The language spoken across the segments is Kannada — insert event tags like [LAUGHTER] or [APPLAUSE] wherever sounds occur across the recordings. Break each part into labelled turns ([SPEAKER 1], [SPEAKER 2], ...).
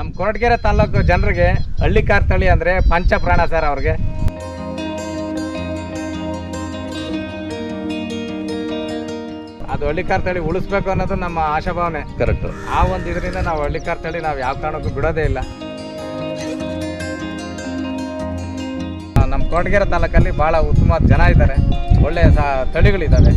[SPEAKER 1] ನಮ್ಮ ಕೊರಟಗೆರೆ ತಾಲೂಕು ಜನರಿಗೆ ಹಳ್ಳಿ ಕಾರ್ ತಳಿ ಅಂದರೆ ಪಂಚಪ್ರಾಣ ಸರ್ ಅವ್ರಿಗೆ. ಅದು ಹಳ್ಳಿ ಕಾರ್ ತಳಿ ಉಳಿಸ್ಬೇಕು ಅನ್ನೋದು ನಮ್ಮ ಆಶಾಭಾವನೆ.
[SPEAKER 2] ಕರೆಕ್ಟ್
[SPEAKER 1] ಆ ಒಂದು ಇದರಿಂದ ನಾವು ಹಳ್ಳಿ ಕಾರ್ ತಳಿ ನಾವು ಯಾವ ಕಾರಣಕ್ಕೂ ಬಿಡೋದೇ ಇಲ್ಲ. ನಮ್ಮ ಕೊರಟಗೆರೆ ತಾಲೂಕಲ್ಲಿ ಭಾಳ ಉತ್ತಮ ಜನ ಇದ್ದಾರೆ. ಒಳ್ಳೆಯ ಸ ತಳಿಗಳಿದ್ದಾವೆ.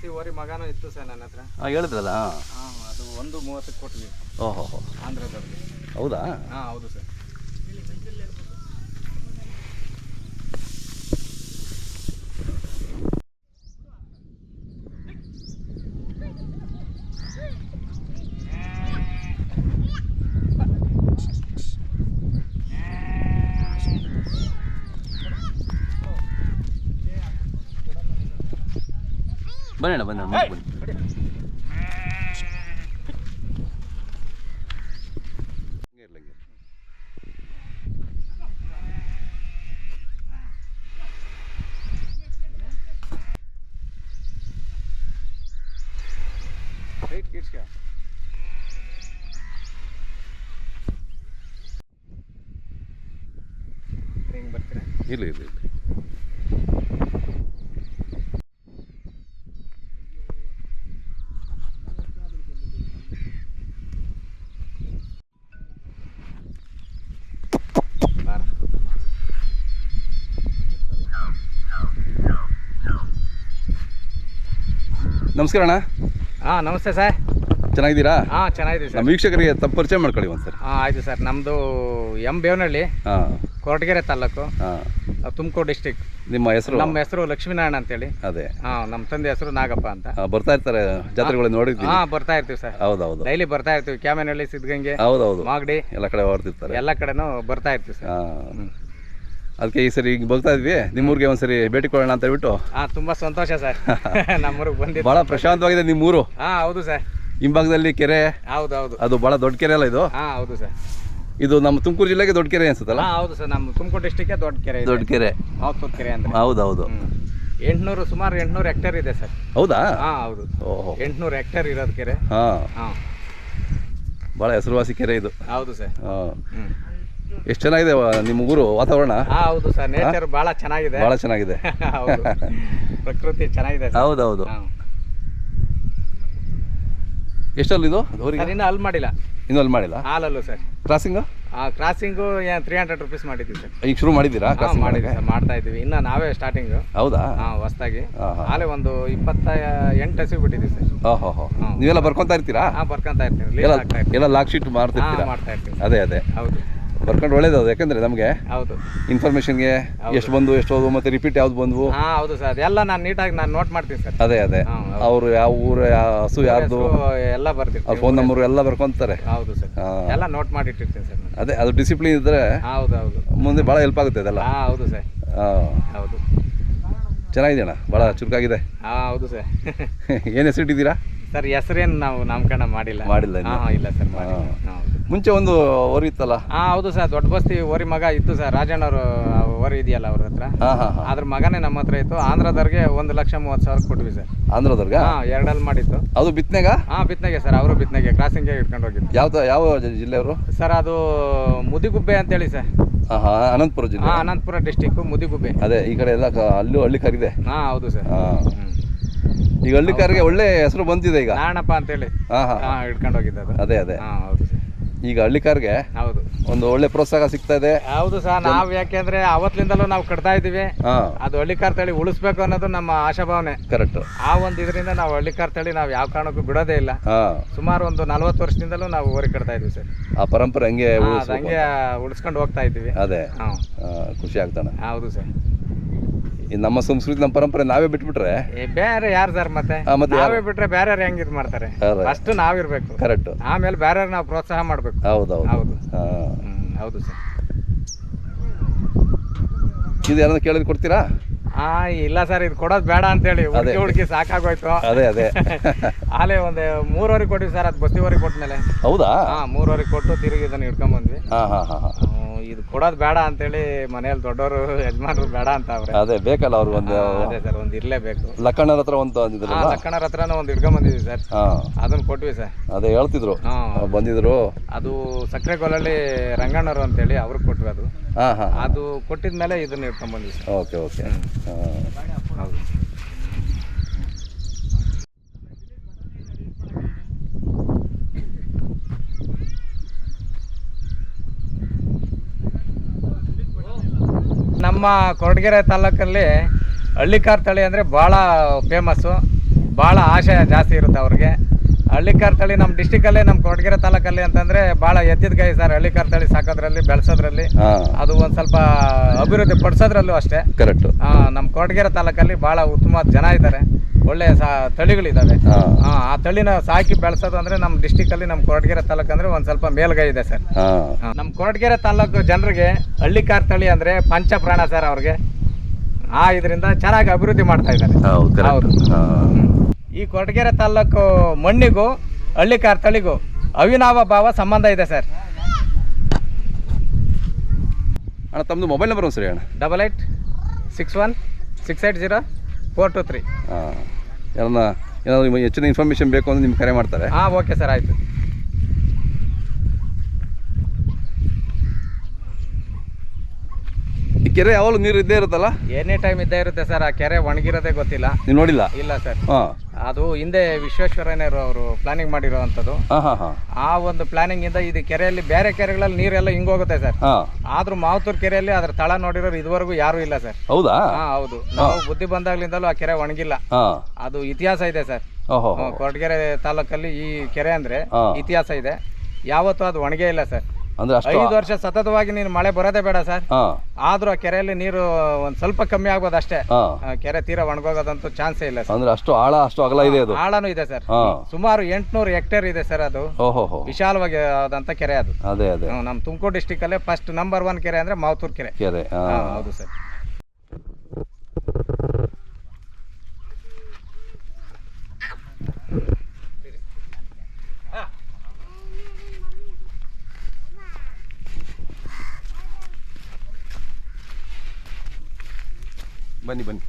[SPEAKER 1] ಬಸ್ತಿ ಓರಿ ಮಗನೂ ಇತ್ತು ಸರ್ ನನ್ನ ಹತ್ರ.
[SPEAKER 2] ಹಾಂ ಹೇಳಿದ್ರಲ್ಲ?
[SPEAKER 1] ಹಾಂ ಅದು ಒಂದು ಮೂವತ್ತಕ್ಕೆ ಕೊಟ್ವಿ.
[SPEAKER 2] ಓಹೋ
[SPEAKER 1] ಆಂಧ್ರದವ್ರಿಗೆ.
[SPEAKER 2] ಹೌದಾ?
[SPEAKER 1] ಹಾಂ ಹೌದು ಸರ್.
[SPEAKER 2] ಬನ್ನಿ ಅಣ್ಣ ಬನ್ನಿ ಇಲ್ಲ ಇಲ್ಲ ಬನ್ನಿ ಹಂಗೆ ಇರ್ಲಿ, ಹಂಗೆ ಇರ್ಲಿ.
[SPEAKER 1] ರೈಟ್ ಕಿಡ್ಸ್ಗ ಹಿಂಗೆ ಬರ್ತೀರಾ
[SPEAKER 2] ಇರ್ಲಿ ಇರ್ಲಿ ಇರ್ಲಿ
[SPEAKER 1] ಬಾರ
[SPEAKER 2] ನಮಸ್ಕಾರ ಅಣ್ಣ.
[SPEAKER 1] ಹಾಂ ನಮಸ್ತೆ ಸರ್.
[SPEAKER 2] ಚೆನ್ನಾಗಿದ್ದೀರಾ?
[SPEAKER 1] ಹಾಂ ಚೆನ್ನಾಗಿದೆ
[SPEAKER 2] ನಮ್ಮ
[SPEAKER 1] ಸರ್
[SPEAKER 2] ವೀಕ್ಷಕರಿಗೆ ತಪ್ಪು ಪರಿಚಯ ಮಾಡ್ಕೊಳ್ಳಿ ಒಂದು ಸರ್
[SPEAKER 1] ಹಾಂ ಆಯಿತು ಸರ್. ನಮ್ಮದು ಎಂ ಬೇವನಹಳ್ಳಿ
[SPEAKER 2] ಹಾಂ.
[SPEAKER 1] ಕೊರಟಗೆರೆ ತಾಲೂಕು
[SPEAKER 2] ಹಾಂ.
[SPEAKER 1] ತುಮಕೂರು ಡಿಸ್ಟಿಕ್
[SPEAKER 2] ನಿಮ್ಮ ಹೆಸರು?
[SPEAKER 1] ನಮ್ಮ ಹೆಸರು ಲಕ್ಷ್ಮೀನಾರಾಯಣ ಅಂತೇಳಿ.
[SPEAKER 2] ಅದೇ.
[SPEAKER 1] ಹಾಂ ನಮ್ಮ ತಂದೆ ಹೆಸರು ನಾಗಪ್ಪ ಅಂತ.
[SPEAKER 2] ಆ, ಬರ್ತಾ ಇರ್ತಾರೆ ಜಾತ್ರೆಗಳು ನೋಡಿದ್ವಿ
[SPEAKER 1] ಹಾಂ ಬರ್ತಾ ಇರ್ತೀವಿ ಸರ್.
[SPEAKER 2] ಹೌದೌದು.
[SPEAKER 1] ಡೈಲಿ ಬರ್ತಾ ಇರ್ತೀವಿ. ಕ್ಯಾಮೆನಹಳ್ಳಿ ಸಿದ್ಧಗಂಗೆ
[SPEAKER 2] ಹೌದೌದು.
[SPEAKER 1] ಮಾಗಡಿ
[SPEAKER 2] ಎಲ್ಲ ಕಡೆ ಹೊರತಿರ್ತಾರೆ
[SPEAKER 1] ಎಲ್ಲ ಕಡೆನೂ ಬರ್ತಾ ಇರ್ತೀವಿ ಸರ್.
[SPEAKER 2] ಹಾಂ. ಅದಕ್ಕೆ ಈ ಸರಿ ಈಗ ಬರ್ತಾ ಇದ್ವಿ. ನಿಮ್ಮೂರಿಗೆ ಒಂದ್ಸರಿ ಭೇಟಿ ಕೊಡೋಣ ಅಂತ ಹೇಳ್ಬಿಟ್ಟು.
[SPEAKER 1] ಹಾ ತುಂಬಾ ಸಂತೋಷ ಸರ್. [LAUGHS] ನಮ್ಮೂರಿಗೆ ಬಂದಿದ್ದು.
[SPEAKER 2] ಭಾಳ ಪ್ರಶಾಂತವಾಗಿದೆ ನಿಮ್ಮೂರು.
[SPEAKER 1] ಹಾ ಹೌದು ಸರ್.
[SPEAKER 2] ಹಿಂಭಾಗದಲ್ಲಿ ಕೆರೆ.
[SPEAKER 1] ಹೌದು ಹೌದು.
[SPEAKER 2] ಅದು ಭಾಳ ದೊಡ್ಡ ಕೆರೆ ಅಲ್ಲ ಇದು?
[SPEAKER 1] ಹಾ ಹೌದು ಸರ್.
[SPEAKER 2] ಇದು ನಮ್ಮ ತುಮಕೂರು ಜಿಲ್ಲೆಗೆ ದೊಡ್ಡ ಕೆರೆ ಅನ್ಸುತ್ತಲ್ಲ?
[SPEAKER 1] ಹಾಂ ಹೌದು ಸರ್. ನಮ್ಮ ತುಮಕೂರು ಡಿಸ್ಟಿಕ್ ದೊಡ್ಡ ಕೆರೆ
[SPEAKER 2] ದೊಡ್ಡ ಕೆರೆ.
[SPEAKER 1] ಮಾವತ್ತೂರು ಕೆರೆ ಹೌದು
[SPEAKER 2] ಹೌದು.
[SPEAKER 1] ಎಂಟ್ನೂರು ಸುಮಾರು ಎಂಟುನೂರು ಹೆಕ್ಟೇರ್ ಇದೆ ಸರ್.
[SPEAKER 2] ಹೌದಾ?
[SPEAKER 1] ಹಾಂ ಹೌದು.
[SPEAKER 2] ಓಹೋ.
[SPEAKER 1] ಎಂಟುನೂರು ಹೆಕ್ಟೇರ್ ಇರೋದು ಕೆರೆ.
[SPEAKER 2] ಹಾ.
[SPEAKER 1] ಹಾ.
[SPEAKER 2] ಭಾಳ ಹೆಸರುವಾಸಿ ಕೆರೆ ಇದು.
[SPEAKER 1] ಹೌದು ಸರ್.
[SPEAKER 2] ಹಾಂ. ಎಷ್ಟು ಚೆನ್ನಾಗಿದೆ ನಿಮ್ಮ ಊರು ವಾತಾವರಣ?
[SPEAKER 1] ಹೌದು ಸರ್. ನೇಚರ್ ಬಹಳ ಚೆನ್ನಾಗಿದೆ.
[SPEAKER 2] ಬಹಳ ಚೆನ್ನಾಗಿದೆ. [LAUGHS]
[SPEAKER 1] ಪ್ರಕೃತಿ ಚೆನ್ನಾಗಿದೆ
[SPEAKER 2] ಹೌದೌದು. ಎಷ್ಟಲ್ಲಿ ಇದು?
[SPEAKER 1] ಇನ್ನೂ ಅಲ್ಲಿ ಮಾಡಿಲ್ಲ.
[SPEAKER 2] ಇನ್ನೂ ಅಲ್ಲಿ ಮಾಡಿಲ್ಲ?
[SPEAKER 1] ಹಾಲಲ್ಲೂ sir.
[SPEAKER 2] Crossing
[SPEAKER 1] crossing three hundred rupees ಮಾಡಿದ್ದೀವಿ ಸರ್.
[SPEAKER 2] ಈಗ ಶುರು ಮಾಡಿದ್ದೀರಾ ಕ್ರಾಸಿಂಗ್
[SPEAKER 1] ಮಾಡಿದ್ವಿ ಸರ್ ಮಾಡ್ತಾ ಇದ್ದೀವಿ. ಇನ್ನು ನಾವೇ ಸ್ಟಾರ್ಟಿಂಗು
[SPEAKER 2] ಹೌದಾ?
[SPEAKER 1] ಹಾಂ ಹೊಸದಾಗಿ. ಹಾಲೆ ಒಂದು ಇಪ್ಪತ್ತ ಎಂಟು ಹಸಿ ಬಿಟ್ಟಿದ್ದೀವಿ ಸರ್.
[SPEAKER 2] ಓಹೋ ಹೋ. ನೀವೆಲ್ಲ ಬರ್ಕೊಂತ ಇರ್ತೀರಾ?
[SPEAKER 1] ಹಾಂ ಬರ್ಕೊಂತ ಇರ್ತೀವಿ.
[SPEAKER 2] ಎಲ್ಲ ಲಾಕ್ ಶೀಟ್ ಮಾಡ್ತಿರ್ತೀರಾ?
[SPEAKER 1] ಮಾಡ್ತಾ ಇರ್ತೀವಿ.
[SPEAKER 2] ಅದೇ ಅದೇ.
[SPEAKER 1] ಹೌದು.
[SPEAKER 2] ಬರ್ಕೊಂಡು ಒಳ್ಳೇದು ಯಾಕಂದ್ರೆ ನಮಗೆ
[SPEAKER 1] ಹೌದು.
[SPEAKER 2] ಇನ್ಫಾರ್ಮೇಷನ್ಗೆ
[SPEAKER 1] ಹೌದು.
[SPEAKER 2] ಎಷ್ಟು ಬಂದು ಎಷ್ಟು ಹೋದ್ವು ಮತ್ತೆ ರಿಪೀಟ್ ಯಾವ್ದು ಬಂದ್ವು.
[SPEAKER 1] ಹಾಂ ಹೌದು ಸರ್. ಎಲ್ಲ ನಾನು ನೀಟಾಗಿ ನಾನು ನೋಟ್ ಮಾಡ್ತೀನಿ ಸರ್.
[SPEAKER 2] ಅದೇ ಅದೇ. ಅವರು ಯಾವ ಊರು ಯಾವ ಹಸು ಯಾರ್ದು
[SPEAKER 1] ಎಲ್ಲ
[SPEAKER 2] ಅವ್ರ ಫೋನ್ ನಂಬರ್ ಎಲ್ಲ ಬರ್ಕೊಂತಾರೆ.
[SPEAKER 1] ಹೌದು ಸರ್. ಎಲ್ಲ ನೋಟ್ ಮಾಡಿ ಇಟ್ಟಿರ್ತೀನಿ ಸರ್ ನಾನು.
[SPEAKER 2] ಅದೇ ಅದು ಡಿಸಿಪ್ಲಿನ್ ಇದ್ರೆ
[SPEAKER 1] ಹೌದು ಹೌದು.
[SPEAKER 2] ಮುಂದೆ ಭಾಳ ಹೆಲ್ಪ್ ಆಗುತ್ತೆ ಅದೆಲ್ಲ.
[SPEAKER 1] ಹಾಂ ಹೌದು ಸರ್. ಹೌದು.
[SPEAKER 2] ಚೆನ್ನಾಗಿದೆ ಅಣ್ಣ ಭಾಳ ಚುರುಕಾಗಿದೆ.
[SPEAKER 1] ಹಾಂ ಹೌದು ಸರ್.
[SPEAKER 2] ಏನು ಹೆಸರಿಟ್ಟಿದ್ದೀರಾ?
[SPEAKER 1] ಸರ್ ಹೆಸರೇನು ನಾವು ನಾಮಕರಣ ಮಾಡಿಲ್ಲ.
[SPEAKER 2] ಮಾಡಿಲ್ಲ ಇನ್ನು?
[SPEAKER 1] ಹಾಂ ಇಲ್ಲ ಸರ್ ಮಾಡಿಲ್ಲ.
[SPEAKER 2] ಹಾಂ. ಮುಂಚೆ ಒಂದು ಓರಿ ಇತ್ತಲ್ಲ?
[SPEAKER 1] ಹಾಂ ಹೌದು ಸರ್ ದೊಡ್ಡ ಬಸ್ತಿ ಓರಿ ಮಗ ಇತ್ತು ಸರ್ ರಾಜಣ್ಣವರು ಓರಿ ಇದೆಯಲ್ಲ ಅವ್ರ ಹತ್ರ.
[SPEAKER 2] ಹಾಂ ಹಾಂ ಹಾಂ.
[SPEAKER 1] ಅದ್ರ ಮಗನೇ ನಮ್ಮ ಹತ್ರ ಇತ್ತು. ಆಂಧ್ರದವ್ರಿಗೆ ಒಂದು ಲಕ್ಷ ಮೂವತ್ತು ಸಾವಿರ ಕೊಟ್ವಿ ಸರ್.
[SPEAKER 2] ಆಂಧ್ರದವ್ರಿಗೆ?
[SPEAKER 1] ಹಾಂ ಎರಡಲ್ಲಿ ಮಾಡಿತ್ತು.
[SPEAKER 2] ಅದು ಬಿತ್ತನೆಗ
[SPEAKER 1] ಹಾ ಬಿತ್ನೆಗೆ ಸರ್ ಅವರು ಬಿತ್ನೆಗೆ ಕ್ರಾಸಿಂಗ್ಗೆ ಇಟ್ಕೊಂಡು ಹೋಗಿದ್ದು.
[SPEAKER 2] ಯಾವ ತ- ಯಾವ ಜ- ಜಿಲ್ಲೆಯವರು?
[SPEAKER 1] ಸರ್ ಅದು ಮುದಿಗುಬ್ಬೆ ಅಂತೇಳಿ ಸರ್.
[SPEAKER 2] ಆಹಾ ಹಾಂ ಅನಂತಪುರ ಜಿಲ್ಲೆ.
[SPEAKER 1] ಹಾಂ ಅನಂತಪುರ ಡಿಸ್ಟಿಕ್ಕು ಮುದಿಗುಬ್ಬೆ.
[SPEAKER 2] ಅದೇ ಈ ಕಡೆ ಎಲ್ಲ ಕ- ಅಲ್ಲೂ ಹಳ್ಳಿ ಕರಿದೆ.
[SPEAKER 1] ಹಾ ಹೌದು ಸರ್.
[SPEAKER 2] ಹಾಂ.
[SPEAKER 1] ಹ್ಞೂ
[SPEAKER 2] ಈಗ ಹಳ್ಳಿ ಕಾರಿಗೆ ಒಳ್ಳೆ ಹೆಸರು ಬಂದಿದೆ ಈಗ.
[SPEAKER 1] ನಾರಣಪ್ಪ ಅಂತೇಳಿ.
[SPEAKER 2] ಹಾ ಹಾ
[SPEAKER 1] ಹಾಂ. ಇಟ್ಕೊಂಡು ಹೋಗಿದ್ದು ಅದು
[SPEAKER 2] ಅದೇ ಅದೇ.
[SPEAKER 1] ಹಾಂ ಹೌದು ಸರ್.
[SPEAKER 2] ಈಗ ಹಳ್ಳಿಕಾರ್ಗೆ
[SPEAKER 1] ಹೌದು.
[SPEAKER 2] ಒಂದು ಒಳ್ಳೆ ಪ್ರೋತ್ಸಾಹ ಸಿಗ್ತಾ ಇದೆ.
[SPEAKER 1] ಹೌದು ಸರ್ ನಾವು ಯಾಕೆಂದ್ರೆ ಅವತ್ತಿನಿಂದಲೂ ನಾವು ಕಟ್ತಾ ಇದೀವಿ
[SPEAKER 2] ಹಾಂ.
[SPEAKER 1] ಅದು ಹಳ್ಳಿಕಾರ್ ತಳಿ ಉಳಿಸ್ಬೇಕು ಅನ್ನೋದು ನಮ್ಮ ಆಶಾಭಾವನೆ.
[SPEAKER 2] ಕರೆಕ್ಟ್
[SPEAKER 1] ಆ ಒಂದು ಇದರಿಂದ ನಾವು ಹಳ್ಳಿಕಾರ್ ತಳಿ ನಾವು ಯಾವ ಕಾರಣಕ್ಕೂ ಬಿಡೋದೇ ಇಲ್ಲ.
[SPEAKER 2] ಹಾ.
[SPEAKER 1] ಸುಮಾರು ಒಂದು ನಲ್ವತ್ತು ವರ್ಷದಿಂದಲೂ ನಾವು ಓರಿ ಕಟ್ತಾ ಇದೀವಿ ಸರ್.
[SPEAKER 2] ಆ ಪರಂಪರೆ ಹಂಗೆ
[SPEAKER 1] ಹಾ, ಅದು
[SPEAKER 2] ಉಳಿಸ್ಬೇಕು
[SPEAKER 1] ಹಂಗೆ ಉಳಿಸ್ಕೊಂಡು ಹೋಗ್ತಾ ಇದೀವಿ
[SPEAKER 2] ಅದೇ.
[SPEAKER 1] ಹಾಂ.
[SPEAKER 2] ಆ, ಖುಷಿ ಆಗ್ತಾನೆ.
[SPEAKER 1] ಹೌದು ಸರ್.
[SPEAKER 2] ಈ ನಮ್ಮ ಸಂಸ್ಕೃತಿ ನಮ್ಮ ಪರಂಪರೆ ನಾವೇ ಬಿಟ್ಬಿಟ್ರೆ?
[SPEAKER 1] ಏ, ಬೇರೆ ಯಾರು ಸರ್ ಮತ್ತೆ?
[SPEAKER 2] ಹಾ, ಮತ್ತೆ
[SPEAKER 1] ನಾವೇ ಬಿಟ್ರೆ ಬೇರೆ ಹೆಂಗ್ ಇದ್ ಮಾಡ್ತಾರೆ?
[SPEAKER 2] ಅದೇ.
[SPEAKER 1] ಫಸ್ಟ್ ನಾವಿರ್ಬೇಕು.
[SPEAKER 2] ಕರೆಕ್ಟ್
[SPEAKER 1] ಆಮೇಲೆ ಬೇರೆ ನಾವು ಪ್ರೋತ್ಸಾಹ ಮಾಡ್ಬೇಕು.
[SPEAKER 2] ಹೌದೌದು.
[SPEAKER 1] ಹೌದು.
[SPEAKER 2] ಹೌದು
[SPEAKER 1] ಹ್ಮ್ ಹೌದು ಸರ್.
[SPEAKER 2] ಇದು ಯಾರನ್ನ ಕೇಳಿದ್ ಕೊಡ್ತೀರಾ?
[SPEAKER 1] ಆ ಇಲ್ಲ ಸರ್ ಇದು ಕೊಡೋದು ಬೇಡ ಅಂತೇಳಿ ಹುಡುಕಿ ಹುಡುಕಿ ಸಾಕಾಗೋಯ್ತು.
[SPEAKER 2] ಅದೇ ಅದೇ. [LAUGHS]
[SPEAKER 1] ಆಲೆ ಒಂದು ಮೂರುವರೆ ಕೊಟ್ಟಿವಿ ಸರ್ ಅದು ಬಸ್ತಿವರೆಗೆ ಕೊಟ್ಟಮೇಲೆ
[SPEAKER 2] ಹೌದಾ?
[SPEAKER 1] ಹಾ ಮೂರುವರೆ ಕೊಟ್ಟು ತಿರುಗಿ ಇದನ್ನ ಹಿಡ್ಕೊಂಡ್ ಬಂದ್ವಿ.
[SPEAKER 2] ಹಾಂ ಹಾಂ ಹಾಂ
[SPEAKER 1] ಇದು ಕೊಡೋದು ಬೇಡ ಅಂತೇಳಿ ಮನೆಯಲ್ಲಿ ದೊಡ್ಡವರು ಯಜಮಾನರು ಬೇಡ ಅಂತ ಅವ್ರೆ.
[SPEAKER 2] ಅದೇ ಬೇಕಲ್ಲ ಅವ್ರಿಗೆ ಒಂದು
[SPEAKER 1] ಅದೇ ಸರ್ ಒಂದು ಇರ್ಲೇಬೇಕು.
[SPEAKER 2] ಲಕ್ಕಣ್ಣರ ಹತ್ರ ಒಂದು ತಂದಿದ್ರು
[SPEAKER 1] ಲಕ್ಕಣ್ಣರ ಹತ್ರನೂ ಒಂದು ಹಿಡ್ಕೊಂಡ್ ಬಂದಿದ್ವಿ ಸರ್.
[SPEAKER 2] ಹಾಂ.
[SPEAKER 1] ಅದನ್ನ ಕೊಟ್ವಿ ಸರ್.
[SPEAKER 2] ಅದೇ ಹೇಳ್ತಿದ್ರು.
[SPEAKER 1] ಹಾ.
[SPEAKER 2] ಬಂದಿದ್ರು.
[SPEAKER 1] ಅದು ಸಕ್ಕರೆ ಕೊಲಲ್ಲಿ ರಂಗಣ್ಣರು ಅಂತೇಳಿ ಅವ್ರಿಗೆ ಕೊಟ್ವಿ ಅದು.
[SPEAKER 2] ಹಾಂ ಹಾಂ
[SPEAKER 1] ಅದು ಕೊಟ್ಟಿದ್ಮೇಲೆ ಇದನ್ನ ಹಿಡ್ಕೊಂಡ್ ಬಂದ್ವಿ ಸರ್.
[SPEAKER 2] Okay okay.
[SPEAKER 1] ನಮ್ಮ ಕೊರಟಗೆರೆ ತಾಲೂಕಲ್ಲಿ ಹಳ್ಳಿಕಾರ್ ತಳಿ ಅಂದರೆ ಭಾಳ ಫೇಮಸ್ಸು ಭಾಳ ಆಶಯ ಜಾಸ್ತಿ ಇರುತ್ತೆ ಅವ್ರಿಗೆ. ಹಳ್ಳಿಕಾರ್ ತಳಿ ನಮ್ಮ ಡಿಸ್ಟಿಕಲ್ಲೇ ನಮ್ಮ ಕೊರಟಗೆರೆ ತಾಲೂಕಲ್ಲಿ ಅಂತಂದ್ರೆ ಬಹಳ ಎತ್ತಿದ ಕೈ ಸರ್ ಹಳ್ಳಿಕಾರ್ ತಳಿ ಸಾಕೋದ್ರಲ್ಲಿ ಬೆಳೆಸೋದ್ರಲ್ಲಿ. ಅದು ಒಂದ್ ಸ್ವಲ್ಪ ಅಭಿವೃದ್ಧಿ ಪಡಿಸೋದ್ರಲ್ಲೂ ಅಷ್ಟೇ.
[SPEAKER 2] ಕರೆಕ್ಟ್
[SPEAKER 1] ಆ, ನಮ್ಮ ಕೊರಟಗೆರೆ ತಾಲೂಕಲ್ಲಿ ಬಹಳ ಉತ್ತಮ ಜನ ಇದ್ದಾರೆ. ಒಳ್ಳೆ ಸಾ ತಳಿಗಳಿದ್ದಾವೆ ಆ, ತಳಿನ ಸಾಕಿ ಬೆಳೆಸೋದು ಅಂದರೆ ನಮ್ಮ ಡಿಸ್ಟಿಕಲ್ಲಿ ನಮ್ಮ ಕೊರಟಗೆರೆ ತಾಲೂಕು ಅಂದ್ರೆ ಒಂದ್ ಸ್ವಲ್ಪ ಮೇಲ್ಗೈ ಇದೆ ಸರ್. ನಮ್ಮ ಕೊರಟಗೆರೆ ತಾಲೂಕು ಜನರಿಗೆ ಹಳ್ಳಿ ಕಾರ್ ತಳಿ ಅಂದ್ರೆ ಪಂಚ ಪ್ರಾಣ ಸರ್ ಅವ್ರಿಗೆ. ಆ ಇದರಿಂದ ಚೆನ್ನಾಗಿ ಅಭಿವೃದ್ಧಿ ಮಾಡ್ತಾ ಇದ್ದಾರೆ. ಈ ಕೊರಟಗೆರೆ ತಾಲೂಕು ಮಣ್ಣಿಗೂ ಹಳ್ಳಿ ತಳಿಗೂ ಅವಿನಾವ ಭಾವ ಸಂಬಂಧ ಇದೆ ಸರ್.
[SPEAKER 2] ಅಣ್ಣ ತಮ್ಮದು ಮೊಬೈಲ್ ನಂಬರ್ ಒಂದು ಸರಿ ಅಣ್ಣ.
[SPEAKER 1] Double eight six one six eight zero four two three.
[SPEAKER 2] ಹಾಂ. ಯಾರನ್ನ ಏನಾದರೂ ಹೆಚ್ಚಿನ ಇನ್ಫಾರ್ಮೇಷನ್ ಬೇಕು ಅಂದ್ರೆ ನಿಮ್ಗೆ ಕರೆ ಮಾಡ್ತಾರೆ.
[SPEAKER 1] ಹಾಂ ಓಕೆ ಸರ್ ಆಯಿತು.
[SPEAKER 2] ಈ ಕೆರೆ ಯಾವಾಗಲೂ ನೀರು ಇದ್ದೇ ಇರುತ್ತಲ್ಲ?
[SPEAKER 1] ಎನಿ ಟೈಮ್ ಇದ್ದೇ ಇರುತ್ತೆ ಸರ್ ಆ ಕೆರೆ ಒಣಗಿರೋದೇ ಗೊತ್ತಿಲ್ಲ.
[SPEAKER 2] ನೀವು ನೋಡಿಲ್ಲ?
[SPEAKER 1] ಇಲ್ಲ ಸರ್
[SPEAKER 2] ಹಾಂ.
[SPEAKER 1] ಅದು ಹಿಂದೆ ವಿಶ್ವೇಶ್ವರಯ್ಯನವರು ಅವರು ಪ್ಲಾನಿಂಗ್ ಮಾಡಿರೋವಂಥದ್ದು.
[SPEAKER 2] ಹಾಂ ಹಾಂ ಹಾಂ.
[SPEAKER 1] ಆ ಒಂದು ಪ್ಲಾನಿಂಗ್ ಇಂದ ಇದು ಕೆರೆಯಲ್ಲಿ ಬೇರೆ ಕೆರೆಗಳಲ್ಲಿ ನೀರೆಲ್ಲ ಹಿಂಗೋಗುತ್ತೆ ಸರ್
[SPEAKER 2] ಹಾಂ.
[SPEAKER 1] ಆದ್ರೂ ಮಾವತೂರ್ ಕೆರೆಯಲ್ಲಿ ಅದ್ರ ತಳ ನೋಡಿರೋರು ಇದುವರೆಗೂ ಯಾರು ಇಲ್ಲ ಸರ್
[SPEAKER 2] ಹೌದಾ?
[SPEAKER 1] ಹಾ ಹೌದು. ನಾವು ಬುದ್ಧಿ ಬಂದಾಗ್ಲಿಂದಲೂ ಆ ಕೆರೆ ಒಣಗಿಲ್ಲ.
[SPEAKER 2] ಹಾಂ.
[SPEAKER 1] ಅದು ಇತಿಹಾಸ ಇದೆ ಸರ್
[SPEAKER 2] ಓಹೋ
[SPEAKER 1] ಹ್ಮ್, ಕೊರಟಗೆರೆ ತಾಲೂಕಲ್ಲಿ ಈ ಕೆರೆ ಅಂದ್ರೆ
[SPEAKER 2] ಹಾ.
[SPEAKER 1] ಇತಿಹಾಸ ಇದೆ. ಯಾವತ್ತೂ ಅದು ಒಣಗೇ ಇಲ್ಲ ಸರ್
[SPEAKER 2] ಅಂದರೆ ಅಷ್ಟು.
[SPEAKER 1] ಐದು ವರ್ಷ ಸತತವಾಗಿ ನೀನು ಮಳೆ ಬರೋದೇ ಬೇಡ ಸರ್.
[SPEAKER 2] ಹಾಂ.
[SPEAKER 1] ಆದ್ರೂ ಆ ಕೆರೆಯಲ್ಲಿ ನೀರು ಒಂದ್ ಸ್ವಲ್ಪ ಕಮ್ಮಿ ಆಗ್ಬೋದು ಅಷ್ಟೇ.
[SPEAKER 2] ಹಾಂ.
[SPEAKER 1] ಆ ಕೆರೆ ತೀರ ಒಣಗೋಗೋದಂತೂ ಚಾನ್ಸೇ ಇಲ್ಲ ಸರ್.
[SPEAKER 2] ಅಂದರೆ ಅಷ್ಟು ಆಳ ಅಷ್ಟು ಅಗಲ ಇದೆ ಅದು.
[SPEAKER 1] ಆಳನೂ ಇದೆ ಸರ್.
[SPEAKER 2] ಹಾಂ.
[SPEAKER 1] ಸುಮಾರು ಎಂಟ್ನೂರು ಹೆಕ್ಟೇರ್ ಇದೆ ಸರ್ ಅದು.
[SPEAKER 2] ಓಹೋ ಹೋ
[SPEAKER 1] ವಿಶಾಲವಾಗಿ ಆದಂತ ಕೆರೆ ಅದು.
[SPEAKER 2] ಅದೇ ಅದೇ.
[SPEAKER 1] ಹ್ಮ್, ನಮ್ಮ ತುಮಕೂರು ಡಿಸ್ಟಿಕ್ ಅಲ್ಲೇ ಫಸ್ಟ್ ನಂಬರ್ ಒನ್ ಕೆರೆ ಅಂದ್ರೆ ಮಾವತೂರ್ ಕೆರೆ.
[SPEAKER 2] ಕೆರೆ
[SPEAKER 1] ಹಾ,
[SPEAKER 2] ಹಾಂ
[SPEAKER 1] ಹೌದು ಸರ್.
[SPEAKER 2] ಬನ್ನಿ ಬನ್ನಿ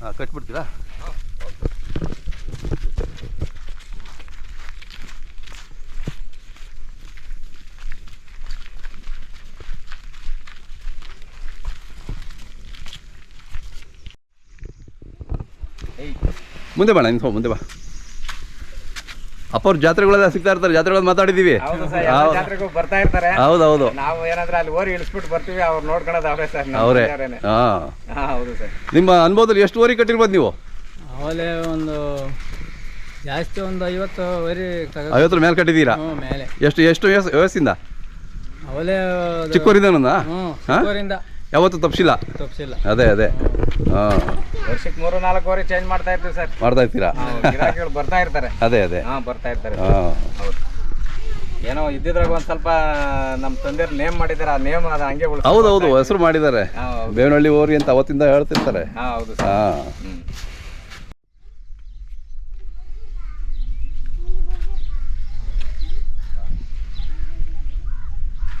[SPEAKER 2] ಹಾಂ ಕಟ್ಬಿಡ್ತೀರಾ ಮುಂದೆ ಬಾ ಇನ್ಫೋ ಮುಂದೆ ಬಾ. ಅಪ್ಪ ಅವ್ರ ಜಾತ್ರೆಗಳೆಲ್ಲ ಸಿಗ್ತಾ ಇರ್ತಾರೆ ಜಾತ್ರೆಗಳ ಮಾತಾಡಿದೀವಿ.
[SPEAKER 1] ಹೌದು ಸರ್ ಎಲ್ಲ ಬರ್ತಾ ಇರ್ತಾರೆ.
[SPEAKER 2] ಹೌದು ಹೌದು
[SPEAKER 1] ನಾವು ಏನಾದ್ರೆ ಅಲ್ಲಿ ಓರಿ ಇಳಿಸ್ಬಿಟ್ಟು ಬರ್ತೀವಿ ಅವ್ರು ನೋಡ್ಕೊಳ್ಳೋದು ಅವರೇ ಸರ್ ನಮ್ಮ
[SPEAKER 2] ಅವರೇ.
[SPEAKER 1] ಹೌದು ಸರ್.
[SPEAKER 2] ನಿಮ್ಮ ಅನುಭವದಲ್ಲಿ ಎಷ್ಟು ಓರಿ ಕಟ್ಟಿರ್ಬೋದು ನೀವು?
[SPEAKER 3] ಅವಲೇ ಒಂದು ಜಾಸ್ತಿ ಒಂದು ಐವತ್ತು ಓರಿ
[SPEAKER 2] ಐವತ್ತರ ಮೇಲೆ ಕಟ್ಟಿದ್ದೀರಾ?
[SPEAKER 3] ಮೇಲೆ.
[SPEAKER 2] ಎಷ್ಟು ಎಷ್ಟು ವ್ಯವಸ್ಥೆಯಿಂದ ವಯಸ್ಸಿಂದ?
[SPEAKER 3] ಅವಲೇ
[SPEAKER 2] ಚಿಕ್ಕವರಿಂದ ಯಾವತ್ತೂ ತಪ್ಪಿಸಿಲ್ಲ
[SPEAKER 3] ತಪ್ಪಿಸಿಲ್ಲ
[SPEAKER 2] ಅದೇ ಅದೇ. ಹಾಂ.
[SPEAKER 1] ವರ್ಷಕ್ಕೆ ಮೂರು ನಾಲ್ಕು ಓರಿ ಚೇಂಜ್ ಮಾಡ್ತಾ ಇರ್ತೀವಿ ಸರ್.
[SPEAKER 2] ಮಾಡ್ತಾ ಇರ್ತೀರಾ?
[SPEAKER 1] ಗಿರಾಕಿಗಳು ಬರ್ತಾ ಇರ್ತಾರೆ.
[SPEAKER 2] ಅದೇ ಅದೇ.
[SPEAKER 1] ಹಾಂ ಬರ್ತಾ ಇರ್ತಾರೆ.
[SPEAKER 2] ಹಾಂ.
[SPEAKER 1] ಹೌದು. ಏನೋ ಇದ್ದಿದ್ರಾಗ ಒಂದ್ ಸ್ವಲ್ಪ ನಮ್ಮ ತಂದೆಯವ್ರು ನೇಮ್ ಮಾಡಿದ್ದಾರೆ ಆ ನೇಮ್ ಅದು ಹಂಗೆ
[SPEAKER 2] ಹೌದು ಹೌದು ಹೆಸರು ಮಾಡಿದ್ದಾರೆ. ಬೇವನಹಳ್ಳಿ ಓರಿ ಅಂತ ಅವತ್ತಿಂದ ಹೇಳ್ತಿರ್ತಾರೆ.
[SPEAKER 1] ಹಾ ಹೌದು ಸರ್.
[SPEAKER 2] ಹಾಂ.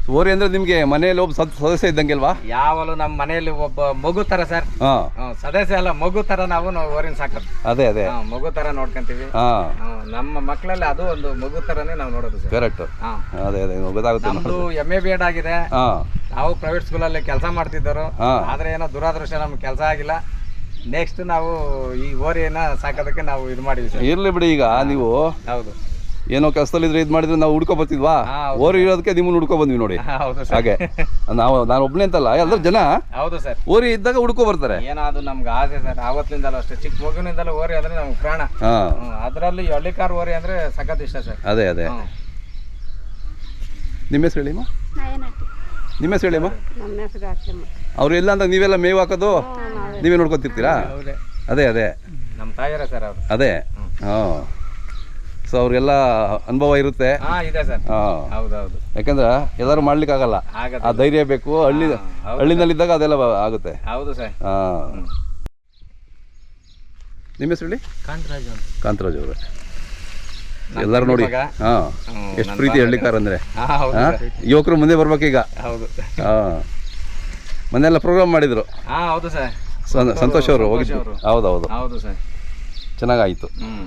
[SPEAKER 2] ಓರಿ ಅಂದ್ರೆ ನಿಮ್ಗೆ ಮನೆಯಲ್ಲಿ ಒಬ್ಬ ಸದ್ ಸದಸ್ಯ ಇದ್ದಂಗೆ ಅಲ್ವಾ
[SPEAKER 1] ಯಾವಲು ನಮ್ಮ ಮನೆಯಲ್ಲಿ ಒಬ್ಬ ಮಗು ತರ ಸರ್.
[SPEAKER 2] ಹಾಂ.
[SPEAKER 1] ಹ್ಮ್, ಸದಸ್ಯ ಅಲ್ಲ ಮಗು ತರ ನಾವು ನಾವು ಓರಿನ ಸಾಕೋದು.
[SPEAKER 2] ಅದೇ ಅದೇ.
[SPEAKER 1] ಹಾ, ಮಗು ತರ ನೋಡ್ಕೊಂತೀವಿ.
[SPEAKER 2] ಹಾಂ.
[SPEAKER 1] ನಮ್ಮ ಮಕ್ಕಳಲ್ಲಿ ಅದು ಒಂದು ಮಗು ತರನೇ ನಾವು ನೋಡೋದು ಸರ್.
[SPEAKER 2] ಕರೆಕ್ಟ್
[SPEAKER 1] ಹಾ
[SPEAKER 2] ಅದೇ ಅದೇ ಗೊತ್ತಾಗುತ್ತೆ
[SPEAKER 1] ನಮ್ದು ಎಂ ಎ ಬಿ ಎಡ್ ಆಗಿದೆ.
[SPEAKER 2] ಹಾಂ.
[SPEAKER 1] ನಾವು ಪ್ರೈವೇಟ್ ಸ್ಕೂಲಲ್ಲಿ ಕೆಲಸ ಮಾಡ್ತಿದ್ದರು
[SPEAKER 2] ಹಾ.
[SPEAKER 1] ಆದ್ರೆ ಏನೋ ದುರಾದೃಷ್ಟ ನಮ್ಗೆ ಕೆಲಸ ಆಗಿಲ್ಲ. ನೆಕ್ಸ್ಟ್ ನಾವು ಈ ಓರಿಯನ್ನ ಸಾಕೋದಕ್ಕೆ ನಾವು ಇದು ಮಾಡಿದ್ವಿ ಸರ್.
[SPEAKER 2] ಇರ್ಲಿ ಬಿಡಿ ಈಗ ನೀವು.
[SPEAKER 1] ಹೌದು.
[SPEAKER 2] ಏನೋ ಕೆಲಸದಲ್ಲಿದ್ರೆ ಇದು ಮಾಡಿದ್ರೆ ನಾವು ಹುಡ್ಕೊ ಬರ್ತಿದ್ವಾ?
[SPEAKER 1] ಓರ್
[SPEAKER 2] ಓರಿ ಇರೋದಕ್ಕೆ ನಿಮ್ಮನ್ನ ಹುಡ್ಕೊ ಬಂದ್ವಿ ನೋಡಿ. ಹಾಗೆ. ನಾವು ನಾನು ಒಬ್ಬನೇ ಅಂತಲ್ಲ ಎಲ್ಲರೂ ಜನ?
[SPEAKER 1] ಹೌದು ಸರ್.
[SPEAKER 2] ಓರಿ ಇದ್ದಾಗ ಹುಡ್ಕೊ ಬರ್ತಾರೆ.
[SPEAKER 1] ಏನಾದ್ರು ಅದು ನಮ್ಗೆ ಆಸೆ ಸರ್ ಆವತ್ತಿನಿಂದಲೂ ಅಷ್ಟೇ. ಚಿಕ್ಕ ಮಗುವಿನಿಂದಲೂ ಓರಿ ಅಂದ್ರೆ ನಮ್ಗೆ ಪ್ರಾಣ. ಅದರಲ್ಲಿ ಹಳ್ಳಿ ಹಳ್ಳಿಕಾರ್ ಓರಿ ಅಂದ್ರೆ ಸಖತ್ ಇಷ್ಟ ಸರ್.
[SPEAKER 2] ಅದೇ ಅದೇ. ನಿಮ್ಮ ಹೆಸರು ಹೇಳಿಮ್ಮ ನಿಮ್ಮ ಹೆಸರು ಹೇಳಿಮ್ಮ
[SPEAKER 4] ನಮ್ಮ ಹೆಸರು ಅಚ್ಚಮ್ಮ
[SPEAKER 2] ಅವ್ರು ಎಲ್ಲ ಅಂದಾಗ ನೀವೆಲ್ಲ ಮೇವು ಹಾಕೋದು? ನೀವೇ. ನೋಡ್ಕೊತಿರ್ತೀರಾ? ಅದೇ ಅದೇ.
[SPEAKER 1] ನಮ್ಮ ತಾಯಿಯರ ಸರ್ ಅವರು.
[SPEAKER 2] ಅದೇ. ಹಾಂ. ಸೊ ಅವ್ರಿಗೆಲ್ಲ ಅನುಭವ ಇರುತ್ತೆ. ಯಾಕಂದ್ರೆ ಎಲ್ಲರೂ ಮಾಡ್ಲಿಕ್ಕೆ
[SPEAKER 1] ಆಗಲ್ಲ
[SPEAKER 2] ಆ ಧೈರ್ಯ ಬೇಕು. ಹಳ್ಳಿ ಹಳ್ಳಿನಲ್ಲಿದ್ದಾಗ ಅದೆಲ್ಲ ಆಗುತ್ತೆ.
[SPEAKER 1] ಹೌದು ಸರ್.
[SPEAKER 2] ನಿಮ್ಮ ಹೆಸರು ಹೇಳಿ?
[SPEAKER 3] ಕಾಂತರಾಜು
[SPEAKER 2] ಕಾಂತರಾಜ್ ಅವರೇ. ಎಲ್ಲರೂ ನೋಡಿ. ಹಾ. ಎಷ್ಟು ಪ್ರೀತಿ
[SPEAKER 1] ಹೇಳಿಕಾರ
[SPEAKER 2] ಹಳ್ಳಿಕಾರ ಅಂದ್ರೆ. ಯುವಕರು ಮುಂದೆ ಬರ್ಬೇಕೀಗ. ಮೊನ್ನೆಲ್ಲ ಪ್ರೋಗ್ರಾಮ್ ಮಾಡಿದ್ರು. ಸಂತೋಷ ಅವರು ಹೋಗಿದ್ರು. ಹೌದೌದು
[SPEAKER 1] ಹೌದು ಸರ್.
[SPEAKER 2] ಚೆನ್ನಾಗಾಯಿತು.
[SPEAKER 1] ಹ್ಮ್.